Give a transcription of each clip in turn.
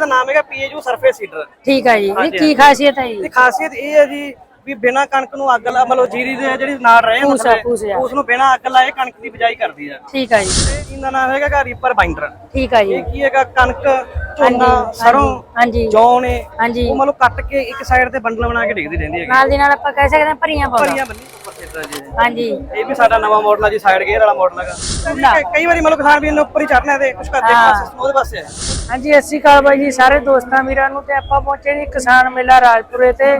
ਇਹਦਾ ਨਾਮ ਹੈਗਾ ਪੀਏਯੂ ਸਰਫੇਸ ਸੀਡਰ। ਠੀਕ ਹੈ ਜੀ। ਇਹ ਹਾਂਜੀ, ਕੀ ਖਾਸੀਅਤ ਹੈ ਜੀ? ਖਾਸੀਅਤ ਇਹ ਹੈ ਜੀ ਵੀ ਬਿਨਾ ਕਣਕ ਨੂੰ ਅੱਗ ਲਾ ਮਤਲਬ ਜੀਰੀ ਦੇ ਜਿਹੜੀ ਨਾਲ ਰਹੇ। ਉਸ ਨੂੰ ਬਿਨਾ ਅੱਗ ਲਾਏ ਕਣਕ ਦੀ ਬਿਜਾਈ ਕਰਦੀ ਹੈ ਠੀਕ ਹੈ ਜੀ। ਇਹਦਾ ਨਾਮ ਹੈਗਾ ਗਾ ਰੀਪਰ ਬਾਈਂਡਰ ਠੀਕ ਹੈ ਜੀ। ਇਹ ਕੀ ਹੈਗਾ ਕਣਕ ਝੋਨਾ ਸਰੋਂ ਹਾਂਜੀ। ਜੌਂ ਨੇ ਹਾਂਜੀ। ਉਹ ਮਤਲਬ ਕੱਟ ਕੇ ਇੱਕ ਸਾਈਡ ਤੇ ਬੰਡਲ ਬਣਾ ਕੇ ਡਿੱਗਦੀ ਰਹਿੰਦੀ ਹੈਗੀ। ਨਾਲ ਦੀ ਨਾਲ ਆਪਾਂ ਕਹਿ ਸਕਦੇ ਹਾਂ ਭਰੀਆਂ ਪਾਉਂਦਾ ਭਰੀਆਂ ਬੰਨੀ ਉੱਪਰ ਸਿੱਧਾ ਜੀ ਹਾਂਜੀ। ਇਹ ਵੀ ਸਾਡਾ ਨਵਾਂ ਮਾਡਲ ਆ ਜੀ ਸਾਈਡ ਗੇਅਰ ਵਾਲਾ ਮਾਡਲ ਹੈਗਾ। ਕਈ- ਵਾਰੀ ਮਤਲਬ ਕਿਸਾਨ ਵੀ ਇਹਨੇ ਉੱਪਰ ਹੀ ਚੜਨਾ ਤੇ ਕੁਝ ਕਰਦੇ ਹਾਂ। ਪਾਸੇ ਉਹਦੇ ਪਾਸੇ ਹੈ ਹਾਂਜੀ ਸਤਿ ਸ਼੍ਰੀ ਅਕਾਲ ਬਾਈ ਜੀ ਸਾਰੇ ਦੋਸਤਾਂ ਵੀਰਾਂ ਨੂੰ ਤੇ ਆਪਾਂ ਪਹੁੰਚੇ ਜੀ ਕਿਸਾਨ ਮੇਲਾ ਰਾਜਪੁਰੇ ਤੇ।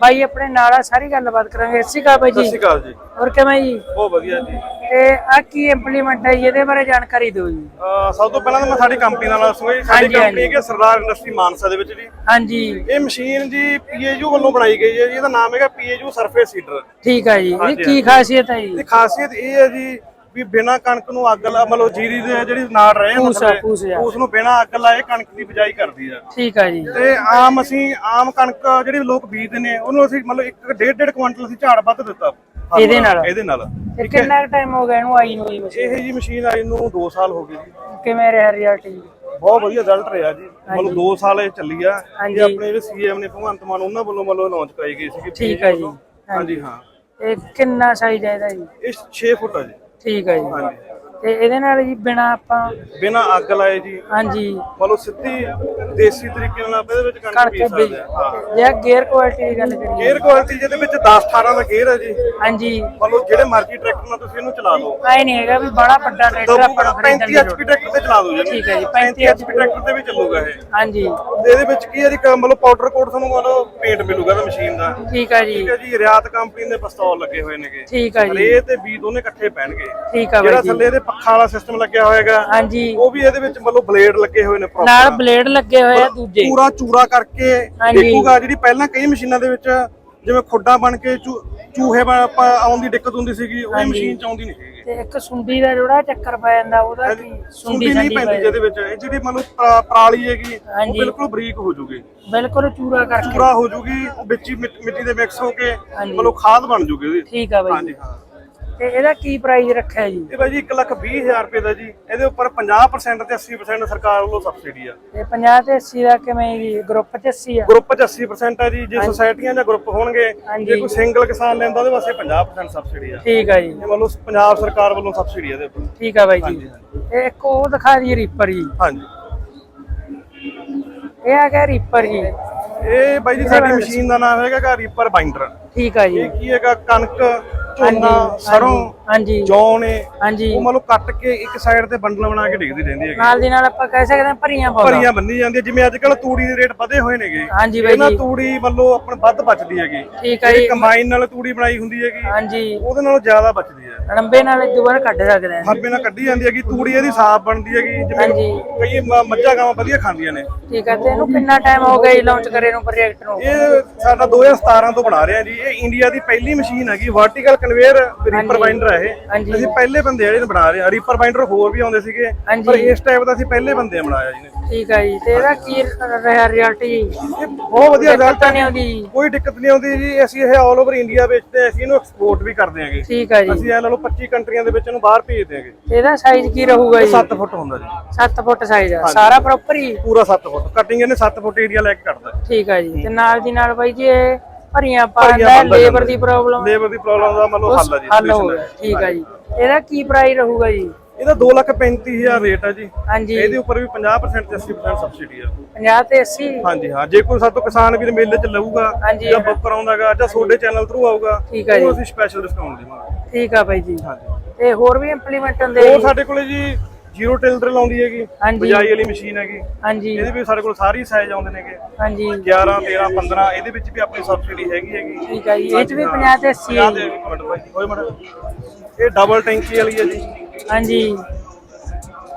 ਬਾਈ ਆਪਣੇ ਨਾਲ ਆ ਸਾਰੀ ਗੱਲਬਾਤ ਕਰਾਂਗੇ। ਸਤਿ ਸ਼੍ਰੀ ਅਕਾਲ ਬਾਈ ਸਤਿ ਜੀ ਸ਼੍ਰੀ ਅਕਾਲ ਜੀ। ਹੋਰ ਕਿਵੇਂ ਜੀ? ਬਹੁਤ ਵਧੀਆ ਜੀ। ਤੇ ਆ ਕੀ ਇੰਪਲੀਮੈਂਟ ਹੈ ਜੀ? ਇਹਦੇ ਬਾਰੇ ਜਾਣਕਾਰੀ ਦਿਓ ਜੀ। ਅਹ ਸਭ ਤੋਂ ਪਹਿਲਾਂ ਤਾਂ ਮੈਂ ਸਾਡੀ ਕੰਪਨੀ ਨਾਮ ਦੱਸੂਗਾ ਜੀ ਸਾਡੀ ਹਾਂਜੀ, ਕੰਪਨੀ ਹਾਂਜੀ। ਹੈਗੀ ਸਰਦਾਰ ਇੰਡਸਟਰੀ ਮਾਨਸਾ ਦੇ ਵਿੱਚ ਜੀ। ਹਾਂਜੀ। ਇਹ ਮਸ਼ੀਨ ਜੀ ਪੀਏਯੂ ਵੱਲੋਂ ਬਣਾਈ ਗਈ ਹੈ ਜੀ। ਇਹਦਾ ਨਾਮ ਹੈਗਾ ਪੀਏਯੂ ਸਰਫੇਸ ਸੀਡਰ ਠੀਕ ਹੈ ਜੀ। ਇਹ ਹਾਂਜੀ, ਕੀ ਖਾਸੀਅਤ ਹੈ ਜੀ? ਦੀ ਖਾਸੀਅਤ ਇਹ ਹੈ ਜੀ ਵੀ ਬਿਨਾ ਕਣਕ ਨੂੰ ਅੱਗ ਲਾ ਮਤਲਬ ਜੀਰੀ ਦੇ ਜਿਹੜੀ ਨਾਲ ਰਹੇ ਆ, ਆ। ਉਸ ਨੂੰ ਬਿਨਾ ਅੱਗ ਲਾਏ ਕਣਕ ਦੀ ਬਿਜਾਈ ਕਰਦੀ ਆ। ਠੀਕ ਹੈ ਜੀ। ਤੇ ਆਮ ਅਸੀਂ ਆਮ ਕਣਕ ਜਿਹੜੀ ਲੋਕ ਬੀਜਦੇ ਨੇ ਉਹਨੂੰ ਅਸੀਂ ਮਤਲਬ ਇੱਕ ਡੇਢ ਡੇਢ ਕੁਇੰਟਲ ਅਸੀਂ ਝਾੜ ਵੱਧ ਦਿੱਤਾ। ਇਹਦੇ ਨਾਲ? ਇਹਦੇ ਨਾਲ। ਤੇ ਕਿੰਨਾ ਟਾਈਮ ਹੋ ਗਿਆ ਇਹਨੂੰ ਆਈ ਨੂੰ ਜੀ ਮਸ਼ੀਨ? ਇਹ ਜੀ ਮਸ਼ੀਨ ਆਈ ਨੂੰ 2 ਸਾਲ ਹੋ ਗਏ ਜੀ। ਕਿਵੇਂ ਰਿਹਾ ਰਿਜ਼ਲਟ ਜੀ ਬਹੁਤ ਵਧੀਆ ਰਿਜ਼ਲਟ ਰਿਹਾ ਜੀ। ਮਤਲਬ 2 ਸਾਲ ਇਹ ਚੱਲੀ ਆ। ਹਾਂਜੀ। ਤੇ ਆਪਣੇ ਜਿਹੜੇ ਸੀਐਮ ਨੇ ਭਗਵੰਤ ਮਾਨ ਉਹਨਾਂ ਵੱਲੋਂ ਮਤਲਬ ਲਾਂਚ ਕਰਾਈ ਗਈ ਸੀ ਠੀਕ ਹੈ ਜੀ। ਹਾਂਜੀ ਹਾਂ। ਇਹ ਕਿੰਨਾ ਸਾਈਜ਼ ਹੈ ਇਹਦਾ ਜੀ? ਇਹ 6 ਫੁੱਟ ਆ ਜੀ। ਠੀਕ ਹੈ ਜੀ। ਹਾਂਜੀ। ਤੇ ਇਹਦੇ ਨਾਲ ਜੀ ਬਿਨਾ ਆਪਾਂ ਬਿਨਾ ਅੱਗ ਲਾਏ ਜੀ। ਹਾਂਜੀ। ਮਤਲਬ ਸਿੱਧੀ ਦੇਸੀ ਤਰੀਕੇ ਨਾਲ ਆਪਾਂ ਇਹਦੇ ਵਿੱਚ ਕਣਕ ਬੀਜ ਸਕਦੇ ਹਾਂ। ਜੇ ਗੇਅਰ ਕੁਆਲਿਟੀ ਦੀ ਗੱਲ ਕਰੀਏ। ਗੇਅਰ ਕੁਆਲਿਟੀ ਜਿਹਦੇ ਵਿੱਚ 10 18 ਦਾ ਗੇਅਰ ਹੈ ਜੀ। ਹਾਂਜੀ। ਮਤਲਬ ਜਿਹੜੇ ਮਰਜ਼ੀ ਟਰੈਕਟਰ ਨਾਲ ਤੁਸੀਂ ਇਹਨੂੰ ਚਲਾ ਲਓ। ਐ ਨਹੀਂ ਹੈਗਾ ਵੀ ਬੜਾ ਵੱਡਾ ਟਰੈਕਟਰ ਆਪਾਂ ਨੂੰ ਖਰੀਦਣ 35 ਦੀ HP ਟਰੈਕਟਰ ਤੇ ਚਲਾ ਦਿਓ ਜੀ ਠੀਕ ਹੈ ਜੀ, 35 HP ਟਰੈਕਟਰ ਤੇ ਵੀ ਚੱਲੂਗਾ ਇਹ। ਹਾਂਜੀ। ਇਹਦੇ ਵਿੱਚ ਕੀ ਹੈ ਜੀ ਮਤਲਬ ਪਾਊਡਰ ਕੋਟ ਤੁਹਾਨੂੰ ਮਤਲਬ ਪੇਂਟ ਮਿਲੂਗਾ ਤਾਂ ਮਸ਼ੀਨ ਦਾ। ਠੀਕ ਹੈ ਜੀ। ਠੀਕ ਹੈ ਜੀ ਰਿਆਤ ਕੰਪਨੀ ਦੇ ਪਿਸਤੌਲ ਲੱਗੇ ਹੋਏ ਨੇਗੇ। ਠੀਕ ਹੈ ਜੀ। ਰੇ ਤੇ ਬੀ ਦੋਨੇ ਇਕੱਠੇ ਪੈਣਗੇ। ਠੀਕ ਹੈ ਜਿਹੜਾ ਬਾਈ ਜੀ। ਥੱਲੇ ਇਹਦੇ ਪੱਖਾ ਵਾਲਾ ਸਿਸਟਮ ਲੱਗਿਆ ਹੋਏਗਾ ਹਾਂਜੀ। ਉਹ ਵੀ ਇਹਦੇ ਵਿੱਚ ਮਤਲਬ ਬਲੇਡ ਲੱਗੇ ਹੋਏ ਨੇ proper। ਨਾਲ ਬਲੇਡ ਲੱਗੇ ਹੋਏ ਆ ਦੂਜੇ। ਪੂਰਾ ਚੂਰਾ ਕਰਕੇ। ਦੇਖੂਗਾ ਜਿਹੜੀ ਪਹਿਲਾਂ ਕਈ ਮਸ਼ੀਨਾਂ ਦੇ ਵਿੱਚ ਜਿਵੇਂ ਖੁੱਡਾ ਬਣ ਕੇ ਚੂਹੇ ਆਉਣ ਦੀ ਦਿੱਕਤ ਹੁੰਦੀ ਸੀਗੀ ਉਹ ਮਸ਼ੀਨ ਚ ਆਉਂਦੀ ਨਹੀਂ ਤੇ ਇੱਕ ਸੁੰਡੀ ਦਾ ਜਿਹੜਾ ਚੱਕਰ ਪੈ ਜਾਂਦਾ ਉਹਦਾ ਕੀ? ਸੁੰਡੀ ਨਹੀਂ ਪੈਂਦੀ ਜਿਹਦੇ ਵਿੱਚ। ਇਹ ਜਿਹੜੀ ਮਤਲਬ ਪਰਾ- ਪਰਾਲੀ ਹੈਗੀ ਉਹ। ਬਿਲਕੁਲ ਬਰੀਕ ਹੋ ਜੂਗੀ। ਬਿਲਕੁਲ ਚੂਰਾ ਕਰਕੇ। ਪੂਰਾ ਹੋ ਜੂਗੀ ਵਿੱਚ ਮਿੱਟ- ਦੇ ਮਿਕਸ ਹੋ ਕੇ। ਮਤਲਬ ਖਾਦ ਬਣ ਜੂਗੀ ਉਹਦੀ। ਠੀਕ ਆ ਬਾਈ ਹਾਂਜੀ ਹਾਂ। ਤੇ ਇਹਦਾ ਕੀ ਪ੍ਰਾਈਸ ਰੱਖਿਆ ਜੀ? ਇਹ ਬਾਈ ਜੀ 1 ਲੱਖ 20 ਹਜ਼ਾਰ ਰੁਪਏ ਦਾ ਜੀ। ਇਹਦੇ ਉੱਪਰ 50% ਤੇ 80% ਸਰਕਾਰ ਵੱਲੋਂ ਸਬਸਿਡੀ ਆ। ਤੇ 50 ਤੇ 80 ਦਾ ਕਿਵੇਂ ਜੀ? ਗਰੁੱਪ ਚ 80 ਆ? ਗਰੁੱਪ 'ਚ 80% ਹੈ ਜੀ। ਜੇ ਸੁਸਾਇਟੀਆਂ ਜਾਂ ਗਰੁੱਪ ਹੋਣਗੇ। ਜੇ ਕੋਈ ਸਿੰਗਲ ਕਿਸਾਨ ਲੈਂਦਾ ਉਹਦੇ ਵਾਸਤੇ 50% ਸਬਸਿਡੀ ਆ। ਠੀਕ ਆ ਜੀ। ਇਹ ਮਤਲਬ ਪੰਜਾਬ ਸਰਕਾਰ ਵੱਲੋਂ ਸਬਸਿਡੀ ਆ ਇਹਦੇ ਉੱਪਰ। ਠੀਕ ਆ ਬਾਈ ਜੀ। ਤੇ ਇੱਕ ਉਹ ਦਿਖਾ ਦੀ ਰੀਪਰ ਜੀ। ਹਾਂਜੀ। ਇਹ ਆ ਗਿਆ ਰੀਪਰ ਜੀ। ਇਹ ਬਾਈ ਜੀ ਸਾਡੀ ਮਸ਼ੀਨ ਦਾ ਨਾਮ ਹੈਗਾ ਗਾ ਰੀਪਰ ਬਾਈਂਡਰ। ਠੀਕ ਆ ਜੀ। ਇਹ ਕੀ ਹੈਗਾ? ਕਣਕ ਝੋਨਾ ਸਰੋਂ ਹਾਂਜੀ। ਜੌਂ ਨੇ ਹਾਂਜੀ। ਉਹ ਮਤਲਬ ਕੱਟ ਕੇ ਇੱਕ ਸਾਈਡ ਤੇ ਬੰਡਲ ਬਣਾ ਕੇ ਡਿੱਗਦੀ ਰਹਿੰਦੀ ਹੈਗੀ। ਨਾਲ ਦੀ ਨਾਲ ਆਪਾਂ ਕਹਿ ਸਕਦੇ ਹਾਂ ਭਰੀਆਂ ਪਾਉਂਦਾ ਭਰੀਆਂ ਬੰਨੀ ਜਾਂਦੀਆਂ ਜਿਵੇਂ ਅੱਜ ਕੱਲ ਤੂੜੀ ਦੇ ਰੇਟ ਵਧੇ ਹੋਏ ਨੇਗੇ। ਹਾਂਜੀ ਬਾਈ ਇਹਨਾਂ ਜੀ। ਤੂੜੀ ਵੱਲੋਂ ਆਪਣ ਵੱਧ ਬਚਦੀ ਹੈਗੀ। ਠੀਕ ਆ ਜੀ। ਕੰਬਾਈਨ ਨਾਲ ਤੂੜੀ ਬਣਾਈ ਹੁੰਦੀ ਹੈਗੀ ਹਾਂਜੀ। ਉਹਦੇ ਨਾਲੋਂ ਜ਼ਿਆਦਾ ਬਚਦੀ ਹੈ। ਰੰਬੇ ਨਾਲ ਵਾਰ ਕੱਢ ਸਕਦੇ ਹਾਂ। ਹਰਬੇ ਨਾਲ ਕੱਢੀ ਜਾਂਦੀ ਹੈਗੀ ਤੂੜੀ ਇਹਦੀ ਸਾਫ਼ ਬਣਦੀ ਹੈਗੀ ਜਿਵੇਂ ਕਈ ਮੱਝਾਂ ਗਾਵਾਂ ਵਧੀਆ ਖਾਂਦੀਆਂ ਨੇ। ਠੀਕ ਆ ਤੇ ਇਹਨੂੰ ਕਿੰਨਾ ਟਾਈਮ ਹੋ ਗਿਆ ਜੀ ਲਾਂਚ ਕਰੇ ਨੂੰ ਪ੍ਰੋਜੈਕਟ ਨੂੰ। ਇਹ ਸਾਡਾ 2017 ਤੋਂ ਬਣਾ ਰਹੇ ਹਾਂ ਜੀ। ਇਹ ਇੰਡੀਆ ਦੀ ਪਹਿਲੀ ਮਸ਼ੀਨ ਹੈਗੀ ਵਰਟੀਕਲ ਕਨਵੇਅਰ ਰੀਪਰ ਬਾਈਂਡਰ ਹੈ। ਇਹ। ਅਸੀਂ ਪਹਿਲੇ ਬੰਦੇ ਆ ਜਿਹੜੇ ਬਣਾ ਰਹੇ ਹਾਂ। ਰੀਪਰ ਬਾਈਂਡਰ ਹੋਰ ਵੀ ਆਉਂਦੇ ਸੀਗੇ। ਪਰ ਇਸ ਟਾਈਪ ਦਾ ਅਸੀਂ ਪਹਿਲੇ ਬੰਦੇ ਆ ਬਣਾਇਆ ਜੀ ਨੇ। ਠੀਕ ਆ ਜੀ ਤੇ ਇਹਦਾ ਕੀ ਰਿਹਾ ਇਹ ਬਹੁਤ ਵਧੀਆ ਰਿਜ਼ਲਟ ਨਹੀਂ ਆਉਂਦੀ। ਕੋਈ ਦਿੱਕਤ ਨਹੀਂ ਆਉਂਦੀ ਜੀ। ਅਸੀਂ ਇਹ ਆਲ ਓਵਰ ਇੰਡੀਆ ਵੇਚਦੇ ਹਾਂ ਅਸੀਂ ਇਹਨੂੰ ਐਕਸਪੋਰਟ ਵੀ ਕਰਦੇ ਹਾਂਗੇ। ਠੀਕ ਆ ਜੀ। ਅਸੀਂ ਇਹ ਲਾ ਲਓ 25 ਕੰਟਰੀਆਂ ਦੇ ਵਿੱਚ ਇਹਨੂੰ ਬਾਹਰ ਭੇਜਦੇ ਤੇ ਇਹਦਾ ਸਾਈਜ਼ ਕੀ ਰਹੂਗਾ ਜੀ? 7 ਫੁੱਟ ਹੁੰਦਾ ਜੀ। 7 ਫੁੱਟ ਸਾਈਜ਼ ਆ। ਸਾਰਾ ਪ੍ਰੋਪਰ ਹੀ? ਪੂਰਾ 7 ਫੁੱਟ। ਕਟਿੰਗ ਇਹਨੇ 7 ਫੁੱਟ ਏਰੀਆ ਲੈ ਕੇ ਕੱਟਦਾ ਠੀਕ ਆ ਜੀ। ਤੇ ਨਾਲ ਦੀ ਨਾਲ ਬਾਈ ਜੀ ਇਹ ਭਰੀਆਂ ਪਾਉਂਦਾ ਲੇਬਰ ਦੀ ਪ੍ਰੋਬਲਮ ਲੇਬਰ ਦੀ ਪ੍ਰੋਬਲਮ ਦਾ ਮਤਲਬ ਹੱਲ ਆ ਜੀ ਹੱਲ ਹੋ ਗਿਆ। ਠੀਕ ਆ ਜੀ। ਇਹਦਾ ਕੀ ਪ੍ਰਾਈਸ ਰਹੂਗਾ ਜੀ? ਇਹਦਾ 2 ਲੱਖ 35000 ਰੇਟ ਹੈ ਜੀ। ਹਾਂਜੀ। ਇਹਦੇ ਉੱਪਰ ਵੀ 50% ਤੇ 80% ਸਬਸਿਡੀ ਆ। 50 ਤੇ 80 ਹਾਂਜੀ ਹਾਂ। ਜੇ ਕੋਈ ਸਾਤੋਂ ਕਿਸਾਨ ਵੀਰ ਮੇਲੇ 'ਚ ਲਊਗਾ। ਜਾਂ ਬੁੱਕ ਕਰਾਉਂਦਾਗਾ ਜਾਂ ਤੁਹਾਡੇ ਚੈਨਲ ਥਰੂ ਆਊਗਾ ਠੀਕ ਆ। ਉਹਨੂੰ ਅਸੀਂ ਸਪੈਸ਼ਲ ਡਿਸਕਾਊਂਟ ਦੇਵਾਂਗੇ। ਠੀਕ ਆ ਬਾਈ ਜੀ। ਹਾਂਜੀ। ਤੇ ਹੋਰ ਵੀ ਇੰਪਲੀਮੈਂਟ ਹੁੰਦੇ ਹੋਰ? ਸਾਡੇ ਕੋਲੇ ਜੀ ਜ਼ੀਰੋ ਟਿਲ ਡਰਿਲ ਆਉਂਦੀ ਹੈਗੀ ਹਾਂਜੀ। ਬਜਾਈ ਵਾਲੀ ਮਸ਼ੀਨ ਹੈਗੀ। ਹਾਂਜੀ। ਇਹਦੇ ਵੀ ਸਾਡੇ ਕੋਲ ਸਾਰੀ ਸਾਈਜ਼ ਆਉਂਦੇ ਨੇਗੇ। ਹਾਂਜੀ। 11 13 15 ਇਹਦੇ ਵਿੱਚ ਵੀ ਆਪਣੀ ਸਬਸਿਡੀ ਹੈਗੀ ਹੈਗੀ। ਠੀਕ ਆ ਜੀ ਇਹ ਚ ਵੀ 50 ਤੇ 80 ਹੈ 50 ਦੇ ਜੀ ਇੱਕ ਮਿੰਟ ਬਾਈ ਹੋਏ ਮੜਾ ਇਹ ਡਬਲ ਟੈਂਕੀ ਵਾਲੀ ਹੈ ਜੀ। ਹਾਂਜੀ।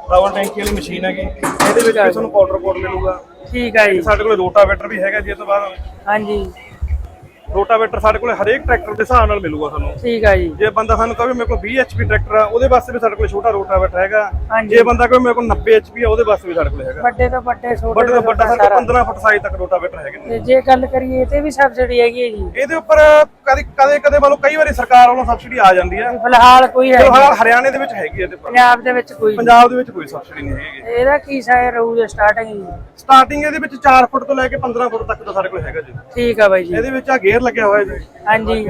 ਡਬਲ ਟੈਂਕੀ ਵਾਲੀ ਮਸ਼ੀਨ ਹੈਗੀ। ਇਹਦੇ ਵਿੱਚ ਵੀ ਤੁਹਾਨੂੰ ਪਾਊਡਰ ਕੋਡ ਮਿਲੂਗਾ। ਠੀਕ ਆ ਜੀ। ਸਾਡੇ ਕੋਲੇ ਰੋਟਾਵੇਟਰ ਵੀ ਹੈਗਾ ਜੀ ਇਹ ਤੋਂ ਬਾਅਦ ਹਾਂਜੀ। ਰੋਟਾਵੇਟਰ ਸਾਡੇ ਕੋਲੇ ਹਰੇਕ ਟਰੈਕਟਰ ਦੇ ਹਿਸਾਬ ਨਾਲ ਮਿਲੂਗਾ ਤੁਹਾਨੂੰ ਠੀਕ ਆ ਜੀ। ਜੇ ਬੰਦਾ ਸਾਨੂੰ ਕਹੇ ਮੇਰੇ ਕੋਲ 20 HP ਟਰੈਕਟਰ ਆ ਉਹਦੇ ਵਾਸਤੇ ਵੀ ਸਾਡੇ ਕੋਲ ਛੋਟਾ ਰੋਟਾਵੇਟਰ ਹੈਗਾ। ਹਾਂਜੀ। ਜੇ ਬੰਦਾ ਕਹੇ ਮੇਰੇ ਕੋਲ 90 HP ਆ ਉਹਦੇ ਵਾਸਤੇ ਵੀ ਸਾਡੇ ਕੋਲ ਹੈਗਾ। ਵੱਡੇ ਤੋਂ ਵੱਡੇ ਛੋਟੇ ਵੱਡੇ ਤੋਂ ਵੱਡਾ ਸਾਡੇ। ਕੋਲ 15 ਫੁੱਟ ਸਾਈਜ਼ ਤੱਕ ਰੋਟਾਵੇਟਰ ਹੈਗੇ ਨੇ। ਤੇ ਜੇ ਗੱਲ ਕਰੀਏ ਤੇ ਵੀ ਸਬਸਿਡੀ ਹੈਗੀ ਹੈ ਜੀ। ਇਹਦੇ ਉੱਪਰ ਕਦੇ ਕਦੇ ਕਦੇ ਵੱਲੋਂ ਕਈ ਵਾਰੀ ਸਰਕਾਰ ਵੱਲੋਂ ਸਬਸਿਡੀ ਆ ਜਾਂਦੀ ਹੈ। ਫਿਲਹਾਲ ਕੋਈ ਹੈ ਨਹੀਂ। ਫਿਲਹਾਲ ਹਰਿਆਣੇ ਦੇ ਵਿੱਚ ਹੈਗੀ ਹੈ ਤੇ ਪਰ ਪੰਜਾਬ ਦੇ ਵਿੱਚ ਕੋਈ ਨਹੀਂ। ਪੰਜਾਬ ਦੇ ਵਿੱਚ ਕੋਈ ਸਬਸਿਡੀ ਨਹੀਂ ਹੈਗੀ। ਇਹਦਾ ਕੀ ਸਾਇਰ ਰਹੂਗਾ ਸਟਾਰਟਿੰਗ ਸਟਾਰਟਿੰਗ ਇਹਦੇ ਵਿੱਚ 4 ਫੁੱਟ ਤੋਂ ਲੈ ਕੇ 15 ਫੁੱਟ ਤੱਕ ਦਾ ਸਾਡੇ ਕੋਲ ਹੈਗਾ ਜੀ। ਠੀਕ ਆ ਬਾਈ ਜੀ। ਇਹਦੇ ਵਿੱਚ ਆ ਗੇਅਰ ਲੱਗਿਆ ਹੋਇਆ ਜੀ? ਹਾਂਜੀ।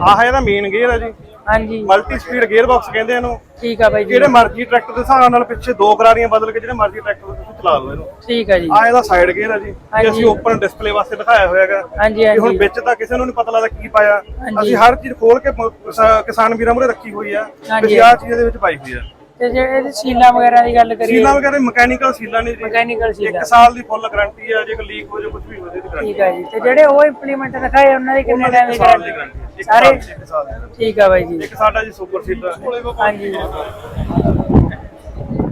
ਆਹ ਇਹਦਾ ਮੇਨ ਗੇਅਰ ਹੈ ਜੀ। ਹਾਂਜੀ। ਮਲਟੀ ਸਪੀਡ ਗੇਅਰ ਬਾਕਸ ਕਹਿੰਦੇ ਆ ਇਹਨੂੰ। ਠੀਕ ਆ ਬਾਈ ਜੀ। ਜਿਹੜੇ ਮਰਜ਼ੀ ਟਰੈਕਟਰ ਦੇ ਹਿਸਾਬ ਨਾਲ ਪਿੱਛੇ ਦੋ ਕਰਾਰੀਆਂ ਬਦਲ ਕੇ ਜਿਹੜੇ ਮਰਜ਼ੀ ਟਰੈਕਟਰ ਤੁਸੀਂ ਚਲਾ ਲਓ ਇਹਨੂੰ। ਠੀਕ ਆ ਜੀ। ਆ ਇਹਦਾ ਸਾਈਡ ਗੇਅਰ ਹੈ ਜੀ। ਇਹ ਅਸੀਂ ਓਪਨ ਡਿਸਪਲੇ ਵਾਸਤੇ ਦਿਖਾਇਆ ਹੋਇਆ ਹੈਗਾ। ਹਾਂਜੀ ਕਿ ਹੁਣ ਹਾਂਜੀ। ਵਿੱਚ ਤਾਂ ਕਿਸੇ ਨੂੰ ਨਹੀਂ ਪਤਾ ਲੱਗਦਾ ਕੀ ਪਾਇਆ। ਹਾਂਜੀ। ਅਸੀਂ ਹਰ ਚੀਜ਼ ਖੋਲ ਕੇ ਕਿਸਾਨ ਵੀਰਾਂ ਮੂਹਰੇ ਰੱਖੀ ਹੋਈ ਆ। ਹਾਂਜੀ। ਅਸੀਂ ਆਹ ਚੀਜ਼ ਇਹਦੇ ਵਿੱਚ ਪਾਈ ਹੋਈ ਆ। ਤੇ ਜੇ ਇਹਦੀ ਸੀਲਾ ਵਗੈਰਾ ਦੀ ਗੱਲ ਕਰੀਏ ਸੀਲਾਂ ਵਗੈਰਾ ਮਕੈਨੀਕਲ ਸੀਲਾਂ ਨੇ ਜੀ। ਮਕੈਨੀਕਲ ਸੀਲਾ। ਇੱਕ ਸਾਲ ਦੀ ਫੁੱਲ ਗਾਰੰਟੀ ਆ ਜੇ ਕੋਈ ਲੀਕ ਹੋ ਜਾਏ ਕੁਝ ਵੀ ਹੋ ਗਾਰੰਟੀ ਠੀਕ ਆ ਜੀ। ਤੇ ਜਿਹੜੇ ਉਹ ਇੰਪਲੀਮੈਂਟ ਦਿਖਾਏ ਉਹਨਾਂ ਦੀ ਕਿੰਨੇ ਟਾਈਮ ਦੀ ਸਾਲ ਗਾਰੰਟੀ ਸਾਰੇ ਸਾਲ ਸਾਲ। ਠੀਕ ਆ ਬਾਈ ਜੀ। ਇੱਕ ਸਾਡਾ ਜੀ ਸੁਪਰ ਸੀਟਰ ਹਾਂਜੀ।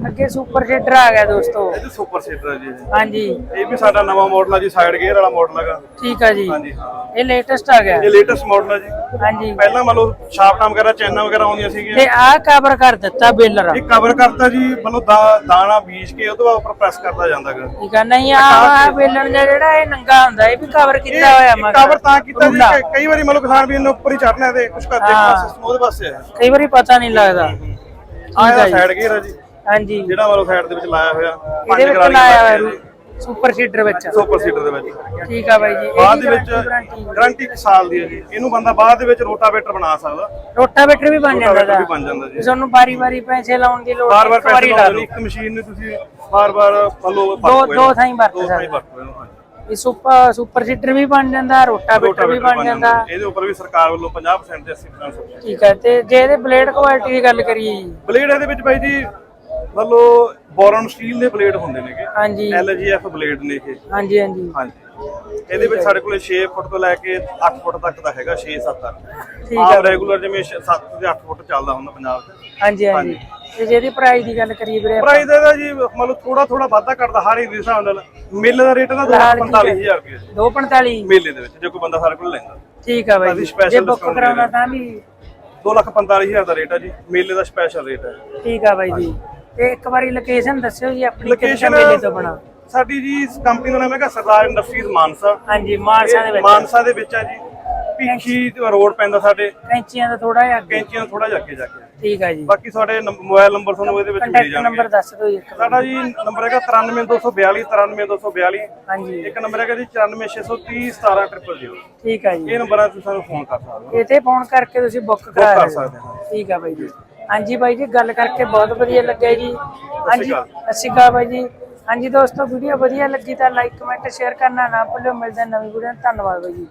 ਅੱਗੇ ਸੁਪਰ ਸੀਡਰ ਆ ਗਿਆ ਦੋਸਤੋ। ਇਹ ਸੁਪਰ ਸੀਟਰ ਹੈ ਜੀ। ਹਾਂਜੀ। ਇਹ ਵੀ ਸਾਡਾ ਨਵਾਂ ਮਾਡਲ ਆ ਜੀ ਸਾਈਡ ਗੇਅਰ ਵਾਲਾ ਮਾਡਲ ਹੈਗਾ। ਠੀਕ ਆ ਜੀ। ਹਾਂਜੀ ਹਾਂ। ਇਹ ਲੇਟੈਸਟ ਆ ਗਿਆ। ਇਹ ਲੇਟੈਸਟ ਮਾਡਲ ਹੈ ਜੀ। ਹਾਂਜੀ। ਪਹਿਲਾਂ ਮੰਨ ਲਓ ਸ਼ਾਫਟਾਂ ਵਗੈਰਾ ਚੈਨਾਂ ਵਗੈਰਾ ਆਉਂਦੀਆਂ ਸੀਗੀਆਂ। ਤੇ ਆਹ ਕਵਰ ਕਰ ਦਿੱਤਾ ਬੇਲਰ ਇਹ ਕਵਰ ਕਰਤਾ ਜੀ ਦਾ- ਦਾਣਾ ਬੀਜ ਕੇ ਉਹ ਤੋਂ ਬਾਅਦ ਉੱਪਰ ਪ੍ਰੈਸ ਕਰਦਾ ਜਾਂਦਾ ਹੈਗਾ। ਠੀਕ ਆ ਨਹੀਂ ਆ ਬੇਲਰ ਦਾ ਜਿਹੜਾ ਇਹ ਨੰਗਾ ਹੁੰਦਾ ਇਹ ਵੀ ਕਵਰ ਕੀਤਾ ਹੋਇਆ ਮਗਰ। ਕਵਰ ਤਾਂ ਕੀਤਾ ਜੀ ਕਈ ਵਾਰੀ ਮੰਨ ਲਓ ਕਿਸਾਨ ਵੀ ਇਹਨੇ ਉੱਪਰ ਹੀ ਚੜਨਾ ਤੇ ਕੁਝ ਕਰਦੇ। ਸਿਸਟਮ ਉਹਦੇ ਪਾਸੇ ਹੈ ਕਈ ਵਾਰੀ ਪਤਾ ਨਹੀਂ ਲੱਗਦਾ। ਇਹਦਾ ਸਾਈਡ ਗੇਅਰ ਹੈ ਜੀ। ਹਾਂਜੀ। ਜਿਹੜਾ ਲਓ ਸਾਈਡ ਦੇ ਵਿੱਚ ਲਾਇਆ ਹੋਇਆ? ਇਹਦੇ ਵਿੱਚ ਲਾਇਆ ਹੋਇਆ ਸੁਪਰ ਸੀਡਰ ਵਿੱਚ। ਸੁਪਰ ਸੀਟਰ ਦੇ ਵਿੱਚ। ਠੀਕ ਆ ਬਾਈ ਜੀ ਬਾਅਦ ਦੇ ਵਿੱਚ ਗਾਰੰਟੀ ਗਾਰੰਟੀ 1 ਸਾਲ ਦੀ ਹੈ ਜੀ। ਇਹਨੂੰ ਬੰਦਾ ਬਾਅਦ ਦੇ ਵਿੱਚ ਰੋਟਾਵੇਟਰ ਬਣਾ ਸਕਦਾ। ਰੋਟਾਵੇਟਰ ਵੀ ਬਣ ਜਾਂਦਾ ਰੋਟਾਵੇਟਰ ਵੀ ਦਾ ਬਣ ਜਾਂਦਾ ਜੀ। ਤੁਹਾਨੂੰ ਵਾਰੀ ਪੈਸੇ ਲਾਉਣ ਦੀ ਲੋੜ ਬਾਰ ਬਾਰ ਪੈਸੇ ਲਾ ਲਾਉਣ ਲਓ ਇੱਕ ਮਸ਼ੀਨ ਨੂੰ ਤੁਸੀਂ ਬਾਰ ਬਾਰ ਮੰਨ ਲਓ ਦੋ ਦੋ ਥਾਈਂ ਵਰਤ ਸਕਦੇ ਇਹ ਸੁਪਰ ਸੁਪਰ ਸੀਡਰ ਵੀ ਬਣ ਜਾਂਦਾ ਰੋਟਾਵੇਟਰ ਵੀ ਬਣ ਜਾਂਦਾ। ਇਹਦੇ ਉੱਪਰ ਵੀ ਸਰਕਾਰ ਵੱਲੋਂ 50% ਦੇ 80% ਸਬਸਿਡੀ ਠੀਕ ਹੈ ਤੇ ਜੇ ਇਹਦੇ ਬਲੇਡ ਕੁਆਲਿਟੀ ਦੀ ਗੱਲ ਕਰੀਏ ਜੀ। ਬਲੇਡ ਇਹਦੇ ਵਿੱਚ ਬਾਈ ਜੀ ਮੰਨ ਲਓ ਬੋਰਨ ਸਟੀਲ ਦੇ ਬਲੇਡ ਹੁੰਦੇ ਨੇਗੇ ਹਾਂਜੀ। ਐਲਜੀਐਫ ਬਲੇਡ ਨੇ ਇਹ। ਹਾਂਜੀ ਹਾਂਜੀ। ਹਾਂਜੀ। ਇਹਦੇ ਵਿੱਚ ਸਾਡੇ ਕੋਲੇ 6 ਫੁੱਟ ਤੋਂ ਲੈ ਕੇ 8 ਫੁੱਟ ਤੱਕ ਦਾ ਹੈਗਾ 6 7 ਠੀਕ ਆਮ ਰੈਗੂਲਰ ਜਿਵੇਂ 7 ਤੇ 8 ਫੁੱਟ ਚੱਲਦਾ ਹੁੰਦਾ ਪੰਜਾਬ 'ਚ। ਹਾਂਜੀ ਹਾਂਜੀ। ਤੇ ਜੇ ਇਹਦੀ ਪ੍ਰਾਈਸ ਦੀ ਗੱਲ ਕਰੀਏ ਵੀਰੇ ਪ੍ਰਾਈਸ ਇਹਦਾ ਜੀ ਮੰਨ ਲਓ ਥੋੜਾ ਥੋੜਾ ਵਾਧਾ ਕਰਦਾ ਹਰ ਇੱਕ ਦੇ ਹਿਸਾਬ ਨਾਲ। ਮੇਲੇ ਦਾ ਰੇਟ ਇਹਦਾ 245000 ਰੁਪਏ। 245 ਮੇਲੇ ਦੇ ਵਿੱਚ ਜੇ ਕੋਈ ਬੰਦਾ ਸਾਡੇ ਕੋਲ ਲੈਂਦਾ। ਠੀਕ ਆ ਬਾਈ ਜੀ। ਬੁੱਕ ਕਰਾਉਣਾ ਤਾਂ ਵੀ 245000 ਦਾ ਰੇਟ ਹੈ ਜੀ। ਮੇਲੇ ਦਾ ਸਪੈਸ਼ਲ ਰੇਟ ਹੈ ਠੀਕ ਆ ਬਾਈ ਜੀ। ਤੇ ਇੱਕ ਵਾਰੀ ਲੋਕੇਸ਼ਨ ਦੱਸਿਓ ਜੀ ਆਪਣੀ ਲੋਕੇਸ਼ਨ ਮੇਲੇ ਤੋਂ ਬਣਾ। ਸਾਡੀ ਜੀ ਇਸ ਕੰਪਨੀ ਦਾ ਨਾਮ ਹੈਗਾ ਸਰਦਾਰ ਇੰਡਸਟਰੀਜ਼ ਮਾਨਸਾ। ਹਾਂਜੀ ਮਾਨਸਾ ਦੇ ਇਹ ਵਿੱਚ। ਮਾਨਸਾ ਦੇ ਵਿੱਚ ਹੈ ਜੀ। ਪੀਖੀ ਰੋਡ ਪੈਂਦਾ ਸਾਡੇ। ਕੈਂਚੀਆਂ ਦਾ ਥੋੜਾ ਜਿਹਾ ਅੱਗੇ। ਕੈਂਚੀਆਂ ਥੋੜਾ ਜਿਹਾ ਅੱਗੇ ਜਾ ਕੇ। ਠੀਕ ਆ ਜੀ। ਬਾਕੀ ਸਾਡੇ ਮੋਬਾਈਲ ਨੰਬਰ ਤੁਹਾਨੂੰ ਇਹਦੇ ਵਿੱਚ ਮਿਲ ਜਾਣਗੇ। ਨੰਬਰ ਦੱਸ ਦਿਓ ਜੀ। ਸਾਡਾ ਜੀ ਨੰਬਰ ਹੈਗਾ 93242 93242 ਹਾਂਜੀ। ਇੱਕ ਨੰਬਰ ਹੈਗਾ ਜੀ 94630 17000 ਠੀਕ ਆ ਜੀ। ਇਹ ਨੰਬਰਾਂ ਤੇ ਸਾਨੂੰ ਫੋਨ ਕਰ ਸਕਦੇ ਹੋ। ਇਥੇ ਫੋਨ ਕਰਕੇ ਤੁਸੀਂ ਬੁੱਕ ਕਰਾ ਸਕਦੇ ਹਾਂ। ਠੀਕ ਆ ਬਾਈ ਜੀ। ਹਾਂਜੀ ਬਾਈ ਜੀ ਗੱਲ ਕਰਕੇ ਬਹੁਤ ਵਧੀਆ ਲੱਗਿਆ ਜੀ। ਹਾਂਜੀ ਸ਼੍ਰੀ ਅਕਾਲ ਬਾਈ ਜੀ। ਹਾਂਜੀ ਦੋਸਤੋ ਵੀਡੀਓ ਵਧੀਆ ਲੱਗੀ ਤਾਂ ਲਾਈਕ ਕਮੈਂਟ ਸ਼ੇਅਰ ਕਰਨਾ ਨਾ ਭੁੱਲਿਓ। ਮਿਲਦੇ ਹਾਂ ਨਵੀਂ ਵੀਡੀਓ। ਧੰਨਵਾਦ ਬਾਈ ਜੀ।